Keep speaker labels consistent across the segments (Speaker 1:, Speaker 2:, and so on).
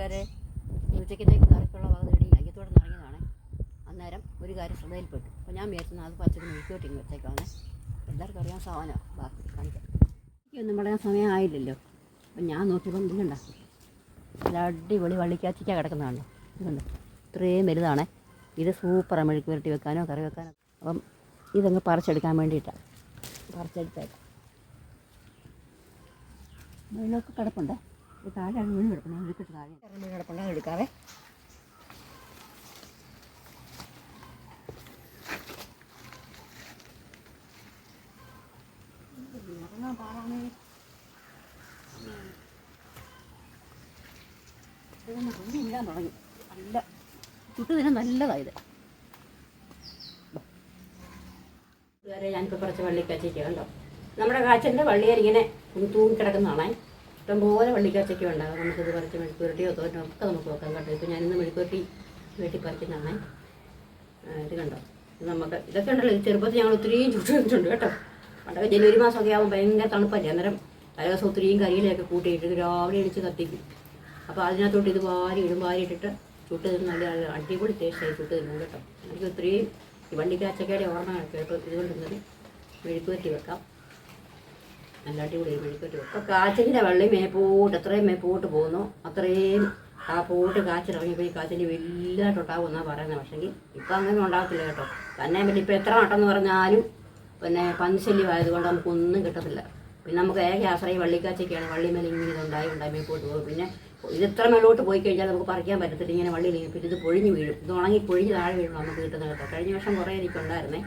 Speaker 1: കൂട്ടുകാരെ ഉച്ചക്കത്തേക്ക് കറിക്കുള്ള വക തേടി അയ്യത്തോടെ നിറങ്ങിയതാണ് അന്നേരം ഒരു കാര്യം ശ്രദ്ധയിൽപ്പെട്ടു. അപ്പോൾ ഞാൻ വിചാരിച്ചു അത് പച്ചക്ക് മെഴുക്കോട്ടിങ് വെച്ചേക്കാണ് എല്ലാവർക്കും അറിയാൻ സാധനമാണ് ബാക്കി കാണിക്കാം. എനിക്കൊന്നും പറയാൻ സമയമായില്ലല്ലോ. അപ്പം ഞാൻ നോക്കിയപ്പം ഇതുണ്ടാക്കി നല്ല അടിപൊളി വള്ളിക്കാച്ചിക്ക കിടക്കുന്നതാണ് ഇതുണ്ട്. ഇത്രയും വലുതാണ്. ഇത് സൂപ്പറാണ് മെഴുക്ക് പുരട്ടി വെക്കാനോ കറി വെക്കാനോ. അപ്പം ഇതങ്ങ് പറിച്ചെടുക്കാൻ വേണ്ടിയിട്ടാണ് പറിച്ചെടുത്തേക്കാം. മുകളിലൊക്കെ കിടപ്പുണ്ട്. താഴെ കിടപ്പുണ്ട് ഞാൻ എടുത്തിട്ട് താഴെ വീണ് കിടപ്പുണ്ട് എടുക്കാവേ നല്ല കുറച്ച് വള്ളിക്കാച്ചയ്ക്ക് കണ്ടോ നമ്മുടെ കാച്ചന്റെ വള്ളിയരിങ്ങനെ തൂങ്ങി കിടക്കുന്നതാണ് ഇഷ്ടംപോലെ വള്ളിക്കാച്ചയ്ക്ക് ഉണ്ടാകും നമുക്കിത് പറിച്ച് മെഴുക്കുരുട്ടിയോ തോറ്റോ ഒക്കെ നമുക്ക് നോക്കാൻ കേട്ടോ. ഇപ്പോൾ ഞാനിന്ന് മെഴുക്കുരുട്ടി വീട്ടിൽ പറിക്കുന്നതാണ്. ഇത് കണ്ടോ? ഇത് നമുക്ക് ഇതൊക്കെ ഉണ്ടല്ലോ. ചെറുപ്പത്തിൽ ഞങ്ങൾ ഒത്തിരിയും വെച്ചിട്ടുണ്ട് കേട്ടോ. പണ്ടൊക്കെ ജനുവരി മാസമൊക്കെ ആകുമ്പോൾ ഭയങ്കര തണുപ്പല്ലേ? അന്നേരം തലേദിവസം ഒത്തിരിയും കരിയിലൊക്കെ കൂട്ടിയിട്ട് രാവിലെ എണിച്ച് കത്തിക്കും. അപ്പോൾ അതിനകത്തോട്ട് ഇത് വാരി ഇടും. വാരി ഇട്ടിട്ട് ചുട്ട് തിന്ന് നല്ല അടിപൊളി ടേസ്റ്റായി ചുട്ട് തിന്നും കേട്ടോ. എനിക്ക് ഒത്തിരിയും ഈ വണ്ടിക്കാച്ചക്കയുടെ ഓർമ്മ കേട്ടോ. ഇതുകൊണ്ടിരുന്നത് മെഴുക്കുവറ്റി വെക്കാം. നല്ല അടിപൊളി അപ്പോൾ കാച്ചിന്റെ വെള്ളി മേപ്പോട്ട് എത്രയും മേപ്പോട്ട് പോകുന്നു. അത്രയും ആ പോട്ട് കാച്ചിലിറങ്ങിയപ്പോൾ ഈ കാച്ചിൽ വലുതായിട്ടുണ്ടാവും എന്നാണ് പറയുന്നത് പക്ഷേങ്കിൽ ഇപ്പം അങ്ങനെ ഉണ്ടാകത്തില്ല കേട്ടോ. തന്നെ പിന്നെ ഇപ്പം എത്ര നട്ടെന്ന് പറഞ്ഞാലും പിന്നെ പന്നിശല്യം ആയതുകൊണ്ട് നമുക്കൊന്നും കിട്ടത്തില്ല. പിന്നെ നമുക്ക് ഏക ആശ്രയം വള്ളിക്കാച്ചൊക്കെയാണ്. വള്ളി മേലെ ഇങ്ങനെ ഇതുണ്ടായി ഉണ്ടായി മേപ്പോട്ട് പോകും. പിന്നെ ഇത് എത്ര മേലോട്ട് പോയി കഴിഞ്ഞാൽ നമുക്ക് പറിക്കാൻ പറ്റത്തില്ല. ഇങ്ങനെ വള്ളിയിൽ പിന്നെ ഇത് പൊഴിഞ്ഞ് വീഴും. ഇത് ഉണങ്ങി പൊഴിഞ്ഞ് താഴെ വീഴും നമുക്ക് കിട്ടുന്ന കേട്ടോ. കഴിഞ്ഞ വർഷം കുറേ എനിക്കുണ്ടായിരുന്നേ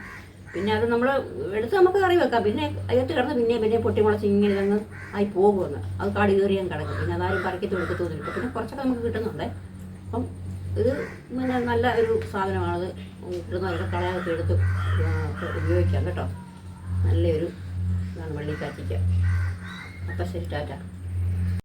Speaker 1: പിന്നെ അത് നമ്മൾ എടുത്ത് നമുക്ക് കറി വെക്കാം. പിന്നെ അകത്ത് കിടന്ന് പിന്നെ പിന്നെ പൊട്ടിമുളച്ച് ഇങ്ങനെ ഇതങ്ങ് ആയി പോകുമെന്ന്. അത് കാടി കയറിയാൻ കിടക്കും. പിന്നെ അതാരും പറിക്കത്തും എടുക്കത്തൊന്നുമില്ല പിന്നെ കുറച്ചൊക്കെ നമുക്ക് കിട്ടുന്നുണ്ട്. അപ്പം ഇത് പിന്നെ നല്ല ഒരു സാധനമാണത് കിട്ടുന്നവരുടെ കളയാതൊക്കെ എടുത്ത് ഉപയോഗിക്കാം കേട്ടോ. നല്ലൊരു ഇതാണ് വള്ളിക്കാച്ചിക്ക. അപ്പം ശരി ടാറ്റ.